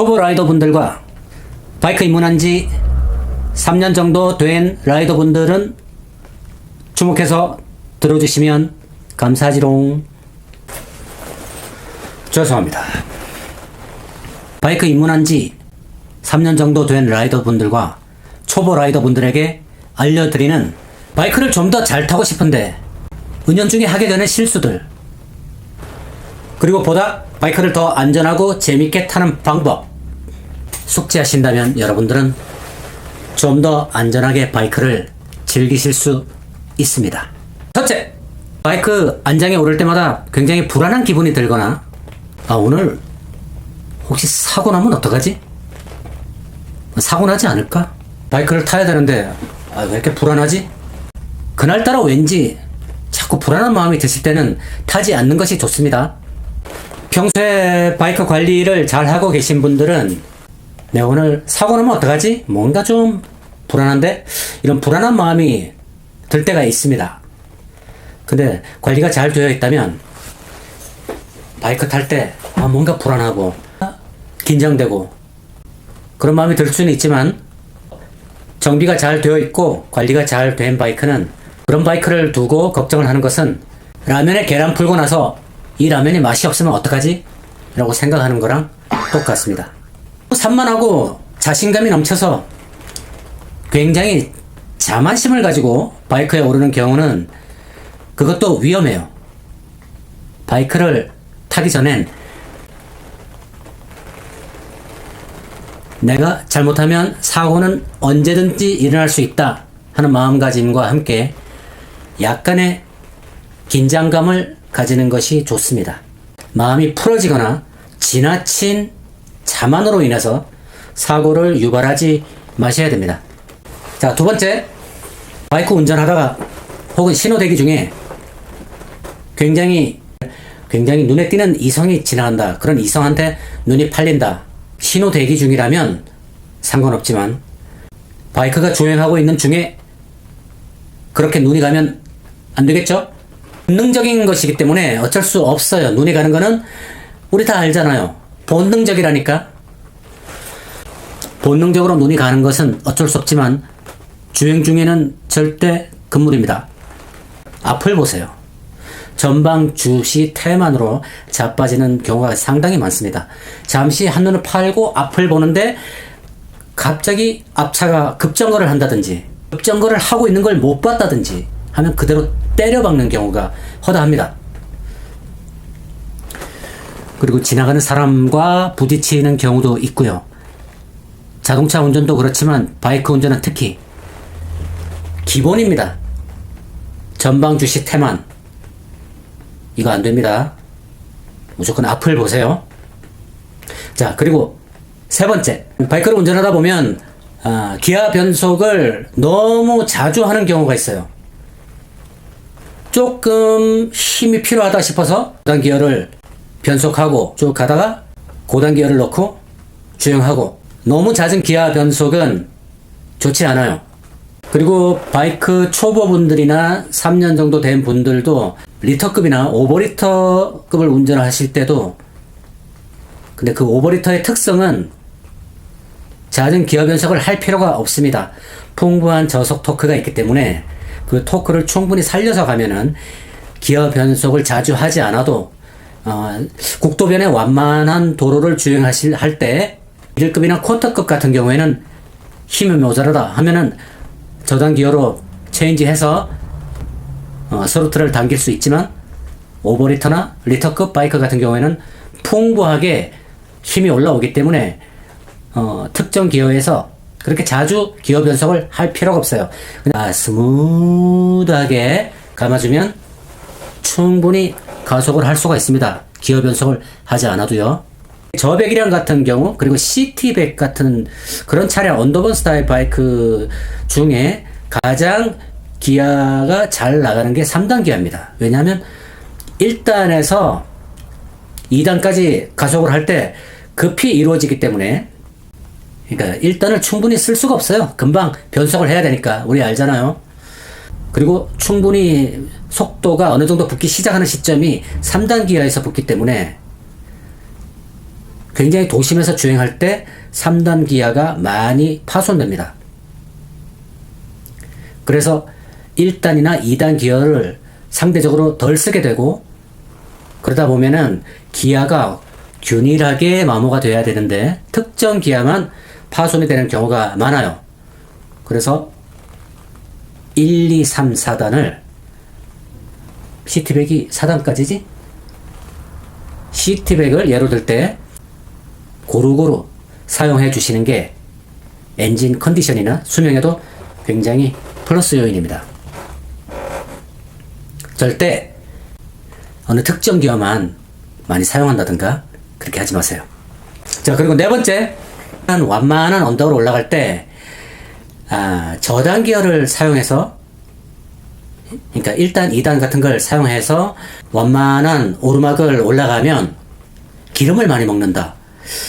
초보 라이더 분들과 바이크 입문한 지 3년 정도 된 라이더 분들은 주목해서 들어주시면 감사하지롱. 죄송합니다. 바이크 입문한 지 3년 정도 된 라이더 분들과 초보 라이더 분들에게 알려드리는 바이크를 좀 더 잘 타고 싶은데 은연중에 하게 되는 실수들 그리고 보다 바이크를 더 안전하고 재밌게 타는 방법 숙지하신다면 여러분들은 좀 더 안전하게 바이크를 즐기실 수 있습니다. 첫째, 바이크 안장에 오를 때마다 굉장히 불안한 기분이 들거나 아 오늘 혹시 사고 나면 어떡하지? 사고 나지 않을까? 바이크를 타야 되는데 아, 왜 이렇게 불안하지? 그날따라 왠지 자꾸 불안한 마음이 드실 때는 타지 않는 것이 좋습니다. 평소에 바이크 관리를 잘 하고 계신 분들은 내 오늘 사고 나면 어떡하지? 뭔가 좀 불안한데? 이런 불안한 마음이 들 때가 있습니다. 근데 관리가 잘 되어 있다면 바이크 탈 때 아, 뭔가 불안하고 긴장되고 그런 마음이 들 수는 있지만 정비가 잘 되어 있고 관리가 잘 된 바이크는 그런 바이크를 두고 걱정을 하는 것은 라면에 계란 풀고 나서 이 라면이 맛이 없으면 어떡하지? 라고 생각하는 거랑 똑같습니다. 산만하고 자신감이 넘쳐서 굉장히 자만심을 가지고 바이크에 오르는 경우는 그것도 위험해요. 바이크를 타기 전엔 내가 잘못하면 사고는 언제든지 일어날 수 있다 하는 마음가짐과 함께 약간의 긴장감을 가지는 것이 좋습니다. 마음이 풀어지거나 지나친 자만으로 인해서 사고를 유발하지 마셔야 됩니다. 자, 두 번째. 바이크 운전하다가 혹은 신호 대기 중에 굉장히 굉장히 눈에 띄는 이성이 지나간다. 그런 이성한테 눈이 팔린다. 신호 대기 중이라면 상관없지만 바이크가 주행하고 있는 중에 그렇게 눈이 가면 안 되겠죠? 본능적인 것이기 때문에 어쩔 수 없어요. 눈이 가는 거는 우리 다 알잖아요. 본능적이라니까. 본능적으로 눈이 가는 것은 어쩔 수 없지만 주행 중에는 절대 금물입니다. 앞을 보세요. 전방 주시 태만으로 자빠지는 경우가 상당히 많습니다. 잠시 한눈을 팔고 앞을 보는데 갑자기 앞차가 급정거를 한다든지 급정거를 하고 있는 걸 못 봤다든지 하면 그대로 때려박는 경우가 허다합니다. 그리고 지나가는 사람과 부딪히는 경우도 있고요. 자동차 운전도 그렇지만 바이크 운전은 특히 기본입니다. 전방 주시 태만 이거 안 됩니다. 무조건 앞을 보세요. 자, 그리고 세 번째. 바이크를 운전하다 보면, 아, 기아 변속을 너무 자주 하는 경우가 있어요. 조금 힘이 필요하다 싶어서 고단 기어를 변속하고 쭉 가다가 고단 기어를 넣고 주행하고 너무 잦은 기아 변속은 좋지 않아요. 그리고 바이크 초보분들이나 3년 정도 된 분들도 리터급이나 오버리터급을 운전하실 때도 근데 그 오버리터의 특성은 잦은 기어 변속을 할 필요가 없습니다. 풍부한 저속 토크가 있기 때문에 그 토크를 충분히 살려서 가면은 기어 변속을 자주 하지 않아도 어, 국도변의 완만한 도로를 주행하실 할 때 1급이나 쿼터급 같은 경우에는 힘이 모자라다 하면은 저단 기어로 체인지해서 어, 스로틀을 당길 수 있지만 오버리터나 리터급 바이크 같은 경우에는 풍부하게 힘이 올라오기 때문에 어, 특정 기어에서 그렇게 자주 기어 변속을 할 필요가 없어요. 그냥 아, 스무드하게 감아주면 충분히 가속을 할 수가 있습니다. 기어 변속을 하지 않아도요. 저백이랑 같은 경우 그리고 시티백 같은 그런 차량 언더번 스타일 바이크 중에 가장 기아가 잘 나가는 게 3단 기아입니다. 왜냐하면 1단에서 2단까지 가속을 할 때 급히 이루어지기 때문에 그러니까 1단을 충분히 쓸 수가 없어요. 금방 변속을 해야 되니까 우리 알잖아요. 그리고 충분히 속도가 어느 정도 붙기 시작하는 시점이 3단 기아에서 붙기 때문에 굉장히 도심에서 주행할 때 3단 기아가 많이 파손됩니다. 그래서 1단이나 2단 기어를 상대적으로 덜 쓰게 되고 그러다 보면은 기아가 균일하게 마모가 돼야 되는데 특정 기아만 파손이 되는 경우가 많아요. 그래서 1, 2, 3, 4단을 시티백이 4단까지지? 시티백을 예로 들 때 고루고루 사용해 주시는 게 엔진 컨디션이나 수명에도 굉장히 플러스 요인입니다. 절대 어느 특정 기어만 많이 사용한다든가 그렇게 하지 마세요. 자, 그리고 네 번째, 한 완만한 언덕으로 올라갈 때, 아, 저단 기어를 사용해서, 그러니까 1단, 2단 같은 걸 사용해서 완만한 오르막을 올라가면 기름을 많이 먹는다.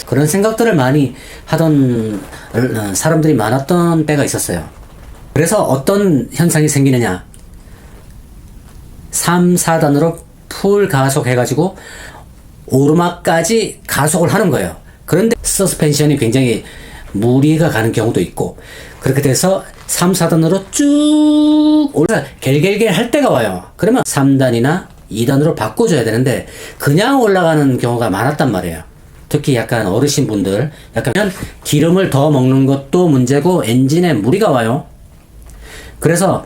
그런 생각들을 많이 하던 어, 사람들이 많았던 때가 있었어요. 그래서 어떤 현상이 생기느냐. 3, 4단으로 풀 가속해가지고 오르막까지 가속을 하는 거예요. 그런데 서스펜션이 굉장히 무리가 가는 경우도 있고 그렇게 돼서 3, 4단으로 쭉 올라 갤갤갤 할 때가 와요. 그러면 3단이나 2단으로 바꿔줘야 되는데 그냥 올라가는 경우가 많았단 말이에요. 특히 약간 어르신 분들 약간 기름을 더 먹는 것도 문제고 엔진에 무리가 와요. 그래서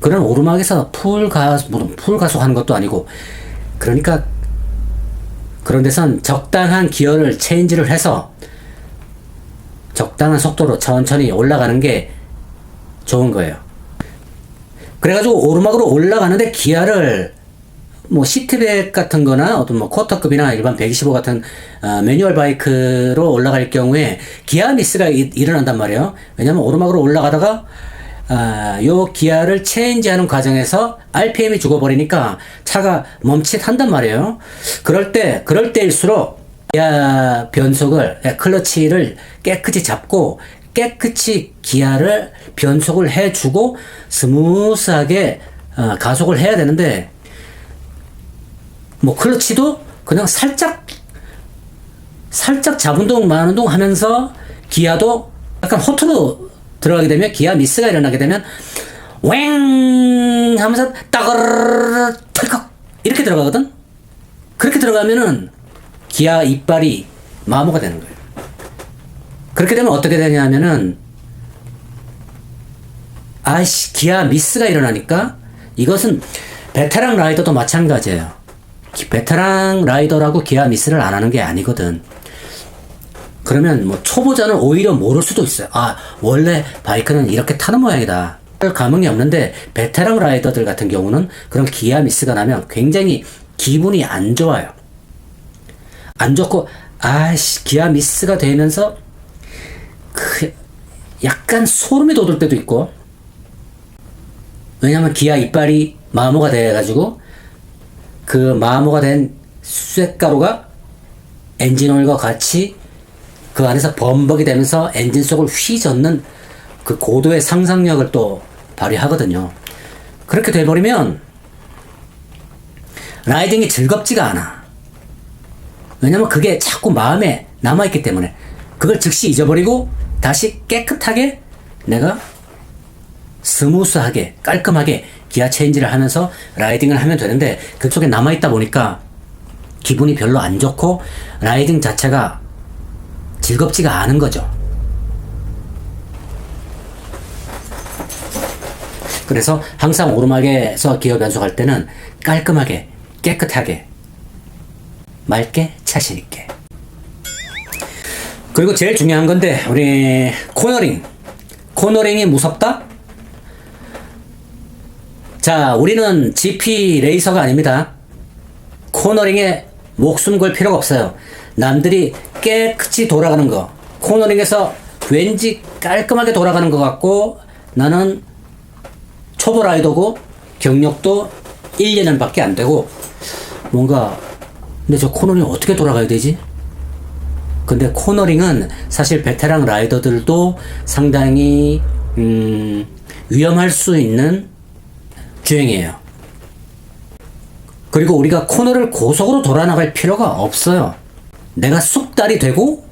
그런 오르막에서 풀 가, 풀 가속하는 것도 아니고 그러니까 그런 데선 적당한 기어를 체인지를 해서 적당한 속도로 천천히 올라가는 게 좋은 거예요. 그래가지고 오르막으로 올라가는데 기아를 뭐 시트백 같은 거나 어떤 뭐 쿼터급이나 일반 125 같은 어, 매뉴얼 바이크로 올라갈 경우에 기아 미스가 이, 일어난단 말이에요. 왜냐면 오르막으로 올라가다가 아, 요 기아를 체인지하는 과정에서 RPM이 죽어버리니까 차가 멈칫한단 말이에요. 그럴 때, 그럴 때일수록 기아 변속을, 예, 클러치를 깨끗이 잡고 깨끗이 기아를 변속을 해주고 스무스하게 어, 가속을 해야 되는데 뭐 클러치도 그냥 살짝 살짝 잡운동 마운동 하면서 기아도 약간 호투로 들어가게 되면 기아 미스가 일어나게 되면 웽 하면서 따거르르 털컥 이렇게 들어가거든? 그렇게 들어가면은 기아 이빨이 마모가 되는 거예요 그렇게 되면 어떻게 되냐면은 아이씨 기아 미스가 일어나니까 이것은 베테랑 라이더도 마찬가지예요 기- 베테랑 라이더라고 기아 미스를 안 하는 게 아니거든 그러면 뭐 초보자는 오히려 모를 수도 있어요. 아, 원래 바이크는 이렇게 타는 모양이다. 별 감흥이 없는데 베테랑 라이더들 같은 경우는 그런 기아 미스가 나면 굉장히 기분이 안 좋아요. 안 좋고 아씨 기아 미스가 되면서 그 약간 소름이 돋을 때도 있고 왜냐면 기아 이빨이 마모가 돼가지고 그 마모가 된 쇳가루가 엔진오일과 같이 그 안에서 범벅이 되면서 엔진 속을 휘젓는 그 고도의 상상력을 또 발휘하거든요. 그렇게 돼버리면 라이딩이 즐겁지가 않아. 왜냐면 그게 자꾸 마음에 남아있기 때문에 그걸 즉시 잊어버리고 다시 깨끗하게 내가 스무스하게 깔끔하게 기아 체인지를 하면서 라이딩을 하면 되는데 그쪽에 남아있다 보니까 기분이 별로 안 좋고 라이딩 자체가 즐겁지가 않은 거죠. 그래서 항상 오르막에서 기어 변속할 때는 깔끔하게, 깨끗하게, 맑게, 자신 있게. 그리고 제일 중요한 건데, 우리 코너링. 코너링이 무섭다? 자, 우리는 GP 레이서가 아닙니다. 코너링에 목숨 걸 필요가 없어요. 남들이 깨끗이 돌아가는 거. 코너링에서 왠지 깔끔하게 돌아가는 것 같고 나는 초보 라이더고 경력도 1, 2년 밖에 안 되고 뭔가 근데 저 코너링 어떻게 돌아가야 되지? 근데 코너링은 사실 베테랑 라이더들도 상당히 음, 위험할 수 있는 주행이에요. 그리고 우리가 코너를 고속으로 돌아 나갈 필요가 없어요. 내가 쑥달이 되고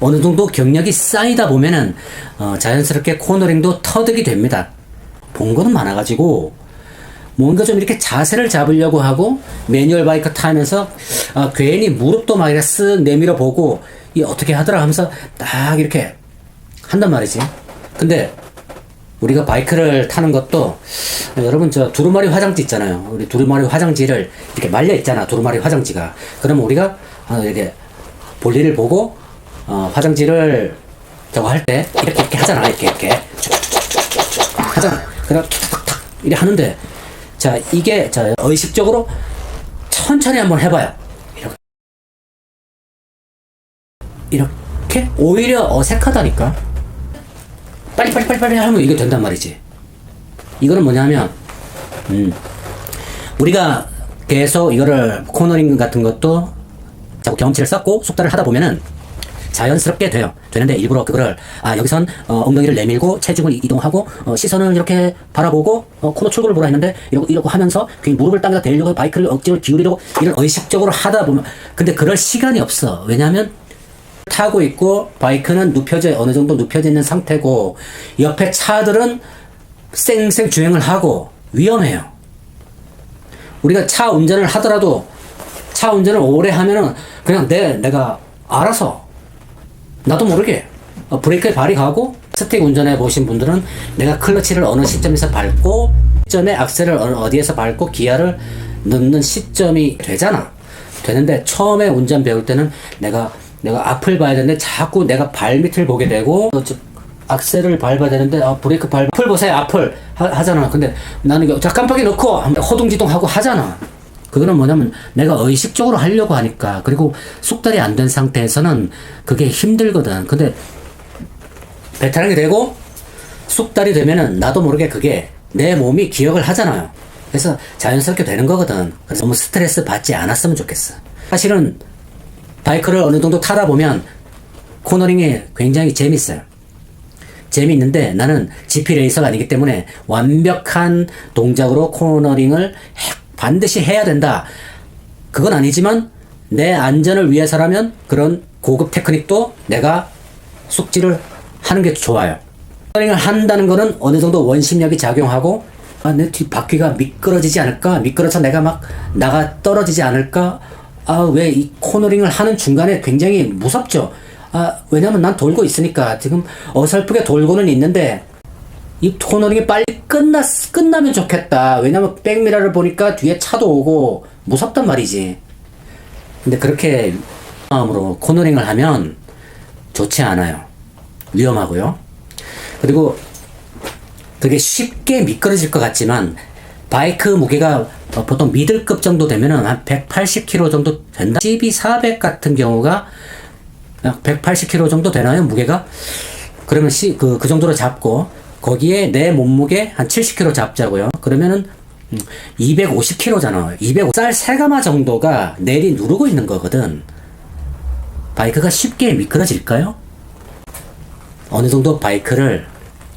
어느 정도 경력이 쌓이다 보면은 어, 자연스럽게 코너링도 터득이 됩니다. 본 거는 많아가지고 뭔가 좀 이렇게 자세를 잡으려고 하고 매뉴얼 바이크 타면서 아, 괜히 무릎도 막 이렇게 쓱 내밀어 보고 이 어떻게 하더라 하면서 딱 이렇게 한단 말이지. 근데 우리가 바이크를 타는 것도 여러분 저 두루마리 화장지 있잖아요. 우리 두루마리 화장지를 이렇게 말려 있잖아. 두루마리 화장지가. 그러면 우리가 어, 이렇게 볼일을 보고 어, 화장지를 저거 할 때 이렇게 이렇게 하잖아. 이렇게 이렇게 하잖아. 그래 탁탁탁 이렇게 하는데 자 이게 자 의식적으로 천천히 한번 해봐요. 이렇게 이렇게 오히려 어색하다니까. 빨리 빨리 빨리 빨리 하면 이게 된단 말이지. 이거는 뭐냐면 음 우리가 계속 이거를 코너링 같은 것도 자꾸 경험치를 쌓고 속달을 하다 보면은 자연스럽게 돼요. 되는데 일부러 그거를 아 여기선 어, 엉덩이를 내밀고 체중을 이동하고 어, 시선을 이렇게 바라보고 어, 코너 출구를 보라 했는데 이러고 이러고 하면서 괜히 무릎을 땅에다 대려고 바이크를 억지로 기울이려고 이런 의식적으로 하다 보면 근데 그럴 시간이 없어. 왜냐하면 타고 있고 바이크는 눕혀져 어느 정도 눕혀져 있는 상태고 옆에 차들은 쌩쌩 주행을 하고 위험해요. 우리가 차 운전을 하더라도 차 운전을 오래 하면은 그냥 내 내가 알아서 나도 모르게 어, 브레이크에 발이 가고 스틱 운전해 보신 분들은 내가 클러치를 어느 시점에서 밟고 시점에 악셀을 어디에서 밟고 기아를 넣는 시점이 되잖아. 되는데 처음에 운전 배울 때는 내가 내가 앞을 봐야 되는데 자꾸 내가 발밑을 보게 되고 악셀을 밟아야 되는데 아, 브레이크 밟 앞을 보세요 앞을. 하, 잖아. 근데 나는 이거 자 깜빡이 넣고 허둥지둥 하고 하잖아 그거는 뭐냐면 내가 의식적으로 하려고 하니까 그리고 숙달이 안 된 상태에서는 그게 힘들거든. 근데 베테랑이 되고 숙달이 되면은 나도 모르게 그게 내 몸이 기억을 하잖아요. 그래서 자연스럽게 되는 거거든. 그래서 너무 스트레스 받지 않았으면 좋겠어. 사실은 바이크를 어느 정도 타다 보면 코너링이 굉장히 재밌어요. 재미있는데 나는 GP 레이서가 아니기 때문에 완벽한 동작으로 코너링을 해- 반드시 해야 된다. 그건 아니지만 내 안전을 위해서라면 그런 고급 테크닉도 내가 숙지를 하는 게 좋아요. 코너링을 한다는 거는 어느 정도 원심력이 작용하고 아, 내뒤 바퀴가 미끄러지지 않을까? 미끄러서 내가 막 나가 떨어지지 않을까? 아, 왜 이 코너링을 하는 중간에 굉장히 무섭죠? 아, 왜냐면 난 돌고 있으니까 지금 어설프게 돌고는 있는데 이 코너링이 빨리 끝났, 끝나면 좋겠다. 왜냐면 백미러를 보니까 뒤에 차도 오고 무섭단 말이지. 근데 그렇게 마음으로 코너링을 하면 좋지 않아요. 위험하고요. 그리고 그게 쉽게 미끄러질 것 같지만 바이크 무게가 어, 보통 미들급 정도 되면은 한 180kg 정도 된다. CB400 같은 경우가 약 180kg 정도 되나요 무게가? 그러면 시, 그, 그 정도로 잡고 거기에 내 몸무게 한 70kg 잡자고요. 그러면은 250kg잖아. 200쌀 세가마 정도가 내리 누르고 있는 거거든. 바이크가 쉽게 미끄러질까요? 어느 정도 바이크를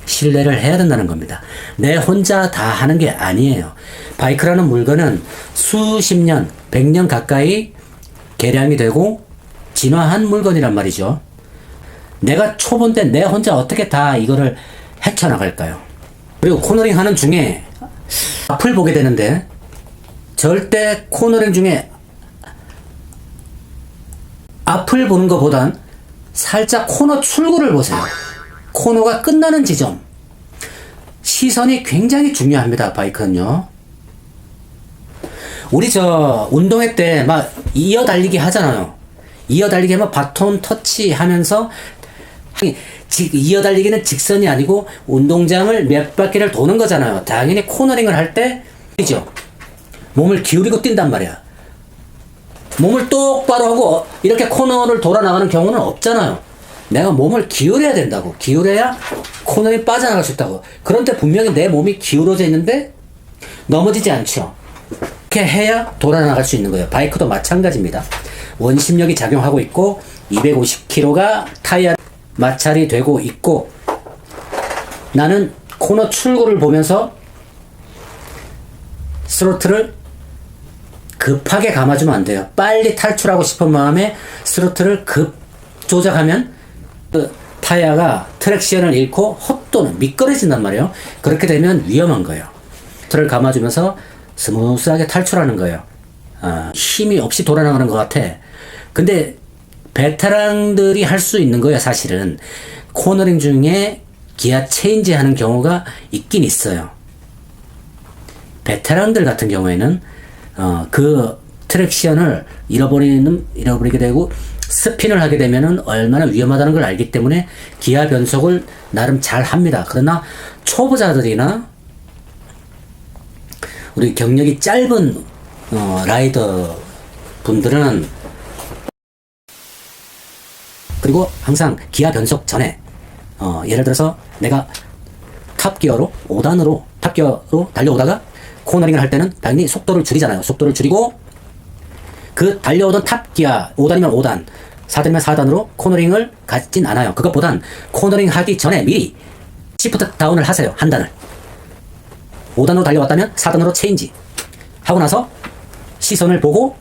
신뢰를 해야 된다는 겁니다. 내 혼자 다 하는 게 아니에요. 바이크라는 물건은 수십 년, 백 년 가까이 개량이 되고 진화한 물건이란 말이죠. 내가 초보 때내 혼자 어떻게 다 이거를 헤쳐나갈까요? 그리고 코너링 하는 중에 앞을 보게 되는데 절대 코너링 중에 앞을 보는 것보단 살짝 코너 출구를 보세요. 코너가 끝나는 지점. 시선이 굉장히 중요합니다, 바이크는요. 우리 저 운동회 때 막 이어 달리기 하잖아요. 이어 달리기 하면 바톤 터치 하면서 직- 이어 달리기는 직선이 아니고 운동장을 몇 바퀴를 도는 거잖아요. 당연히 코너링을 할 때, 이죠. 몸을 기울이고 뛴단 말이야. 몸을 똑바로 하고 어, 이렇게 코너를 돌아 나가는 경우는 없잖아요. 내가 몸을 기울여야 된다고. 기울여야 코너에 빠져나갈 수 있다고. 그런데 분명히 내 몸이 기울어져 있는데 넘어지지 않죠. 이렇게 해야 돌아 나갈 수 있는 거예요. 바이크도 마찬가지입니다. 원심력이 작용하고 있고 250kg가 타이어 마찰이 되고 있고 나는 코너 출구를 보면서 스로틀을 급하게 감아주면 안 돼요. 빨리 탈출하고 싶은 마음에 스로틀을 급 조작하면 그 타이어가 트랙션을 잃고 헛도는 미끄러진단 말이에요. 그렇게 되면 위험한 거예요. 틀을 감아주면서 스무스하게 탈출하는 거예요. 아, 힘이 없이 돌아나가는 것 같아. 근데 베테랑들이 할 수 있는 거예요, 사실은. 코너링 중에 기아 체인지 하는 경우가 있긴 있어요. 베테랑들 같은 경우에는 어, 그 트랙션을 잃어버리는 잃어버리게 되고 스핀을 하게 되면은 얼마나 위험하다는 걸 알기 때문에 기아 변속을 나름 잘 합니다. 그러나 초보자들이나 우리 경력이 짧은 어, 라이더 분들은 그리고 항상 기아 변속 전에 어, 예를 들어서 내가 탑기어로 5단으로 탑기어로 달려오다가 코너링을 할 때는 당연히 속도를 줄이잖아요. 속도를 줄이고 그 달려오던 탑기아 5단이면 5단 4단이면 4단으로 코너링을 갖진 않아요. 그것보단 코너링 하기 전에 미리 시프트 다운을 하세요. 한 단을 5단으로 달려왔다면 4단으로 체인지 하고 나서 시선을 보고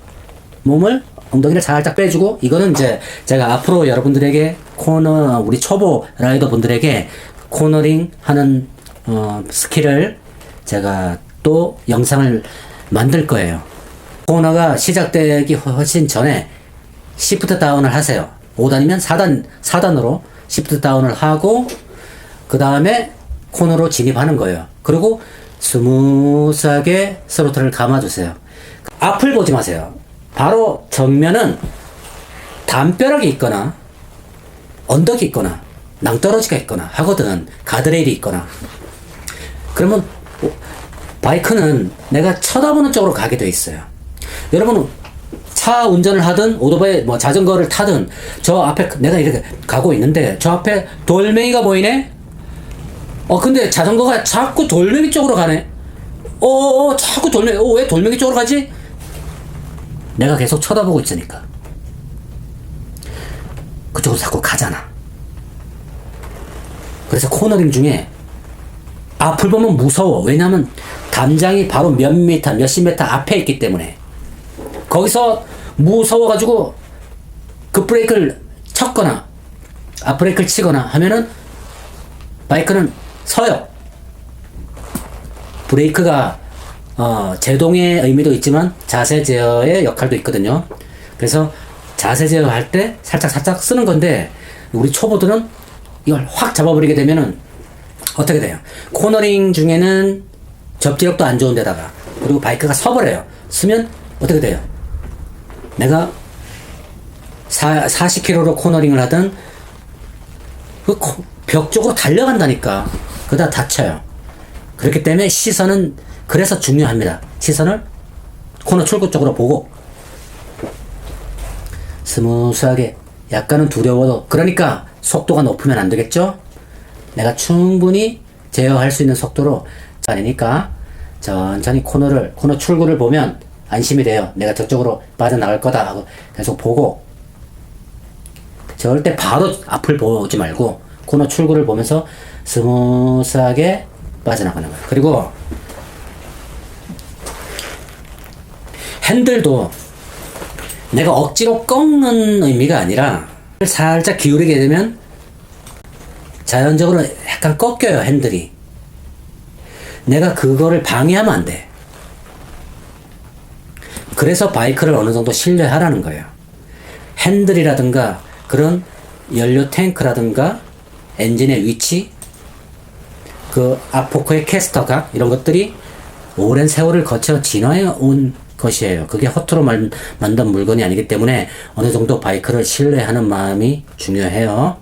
몸을 엉덩이를 살짝 빼주고 이거는 이제 제가 앞으로 여러분들에게 코너 우리 초보 라이더 분들에게 코너링 하는 어, 스킬을 제가 또 영상을 만들 거예요. 코너가 시작되기 훨씬 전에 시프트 다운을 하세요. 5단이면 4단 4단으로 시프트 다운을 하고 그 다음에 코너로 진입하는 거예요. 그리고 스무스하게 스로틀을 감아주세요. 앞을 보지 마세요. 바로 정면은 담벼락이 있거나 언덕이 있거나 낭떠러지가 있거나 하거든. 가드레일이 있거나. 그러면 바이크는 내가 쳐다보는 쪽으로 가게 돼 있어요. 여러분 차 운전을 하든 오토바이 뭐 자전거를 타든 저 앞에 내가 이렇게 가고 있는데 저 앞에 돌멩이가 보이네. 어 근데 자전거가 자꾸 돌멩이 쪽으로 가네. 어, 어, 어 자꾸 돌멩이. 어, 왜 돌멩이 쪽으로 가지? 내가 계속 쳐다보고 있으니까. 그쪽으로 자꾸 가잖아. 그래서 코너링 중에 앞을 보면 무서워. 왜냐면 담장이 바로 몇 미터, 몇십 미터 앞에 있기 때문에. 거기서 무서워가지고 그 브레이크를 쳤거나 앞브레이크를 치거나 하면은 바이크는 서요. 브레이크가 어, 제동의 의미도 있지만 자세 제어의 역할도 있거든요. 그래서 자세 제어할 때 살짝 살짝 쓰는 건데 우리 초보들은 이걸 확 잡아버리게 되면은 어떻게 돼요? 코너링 중에는 접지력도 안 좋은 데다가 그리고 바이크가 서버려요. 쓰면 어떻게 돼요? 내가 4, 40km로 코너링을 하든 그 벽 쪽으로 달려간다니까. 그러다 다쳐요. 그렇기 때문에 시선은 그래서 중요합니다. 시선을 코너 출구 쪽으로 보고 스무스하게 약간은 두려워도 그러니까 속도가 높으면 안 되겠죠? 내가 충분히 제어할 수 있는 속도로 아니니까 천천히 코너를 코너 출구를 보면 안심이 돼요. 내가 저쪽으로 빠져나갈 거다 하고 계속 보고 절대 바로 앞을 보지 말고 코너 출구를 보면서 스무스하게 빠져나가는 거예요. 그리고 핸들도 내가 억지로 꺾는 의미가 아니라 살짝 기울이게 되면 자연적으로 약간 꺾여요, 핸들이. 내가 그거를 방해하면 안 돼. 그래서 바이크를 어느 정도 신뢰하라는 거예요. 핸들이라든가 그런 연료 탱크라든가 엔진의 위치, 그 앞포크의 캐스터 각 이런 것들이 오랜 세월을 거쳐 진화해 온 것이에요. 그게 허투루 만, 만든 물건이 아니기 때문에 어느 정도 바이크를 신뢰하는 마음이 중요해요.